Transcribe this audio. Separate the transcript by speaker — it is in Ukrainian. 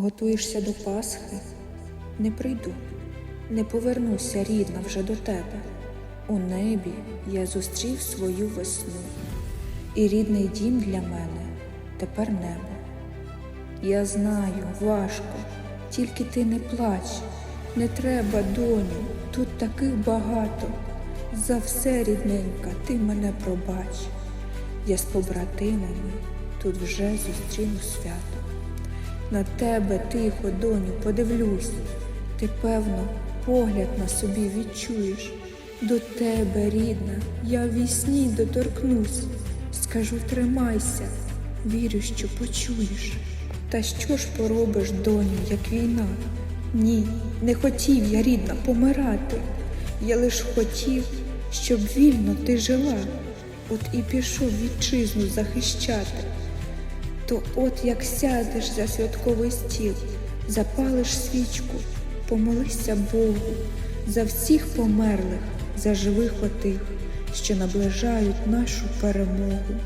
Speaker 1: Готуєшся до Пасхи? Не прийду, не повернуся рідна вже до тебе. У небі я зустрів свою весну, і рідний дім для мене тепер небо. Я знаю, важко, тільки ти не плач, не треба, доню, тут таких багато. За все, рідненька, ти мене пробач. Я з побратимами тут вже зустріну свято. На тебе, тихо, доню, подивлюсь. Ти, певно, погляд на собі відчуєш. До тебе, рідна, я в вісні доторкнусь. Скажу, тримайся, вірю, що почуєш. Та що ж поробиш, доню, як війна? Ні, не хотів я, рідна, помирати. Я лиш хотів, щоб вільно ти жила. От і пішов вітчизну захищати. То от як сядеш за святковий стіл, запалиш свічку, помолися Богу за всіх померлих, за живих отих, що наближають нашу перемогу.